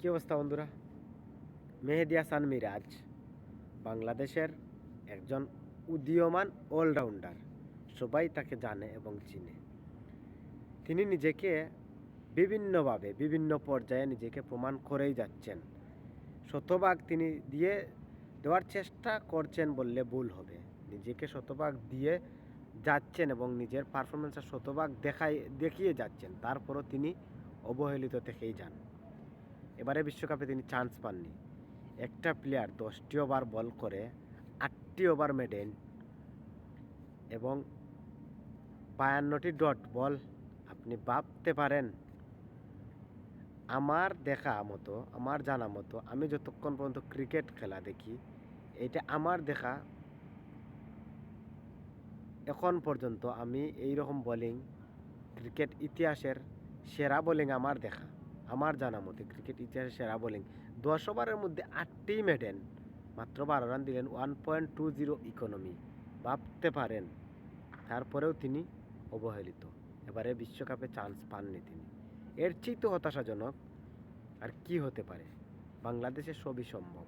কী অবস্থা বন্ধুরা? মেহেদি হাসান মিরাজ, বাংলাদেশের একজন উদীয়মান অলরাউন্ডার সবাই তাকে জানে এবং চিনে। তিনি নিজেকে বিভিন্নভাবে, বিভিন্ন পর্যায়ে নিজেকে প্রমাণ করেই যাচ্ছেন। শতভাগ তিনি দিয়ে দেওয়ার চেষ্টা করছেন বললে ভুল হবে। নিজেকে শতভাগ দিয়ে যাচ্ছেন এবং নিজের পারফরমেন্সের শতভাগ দেখাই, দেখিয়ে যাচ্ছেন। তারপরও তিনি অবহেলিত থেকেই যান। এবারে বিশ্বকাপে তিনি চান্স পাননি। একটা প্লেয়ার দশটি ওভার বল করে আটটি ওভার মেডেন এবং বায়ান্নটি ডট বল আপনি ভাবতে পারেন, আমার দেখা মতো, আমার জানা মতো, আমি যতক্ষণ পর্যন্ত ক্রিকেট খেলা দেখি, এটা আমার দেখা, এখন পর্যন্ত আমি এই রকম বোলিং ক্রিকেট ইতিহাসের সেরা বোলিং আমার দেখা। আমার জানা মতে ক্রিকেট ইতিহাসে সেরা বোলিং দশ ওভারের মধ্যে আটটি মেডেন মাত্র বারো রান দিলেন one point two zero economy ভাবতে পারেন, তারপরেও তিনি অবহেলিত। এবারে বিশ্বকাপে চান্স পাননি তিনি। এর চেয়ে তো হতাশাজনক। আর কি হতে পারে? বাংলাদেশে সবই সম্ভব।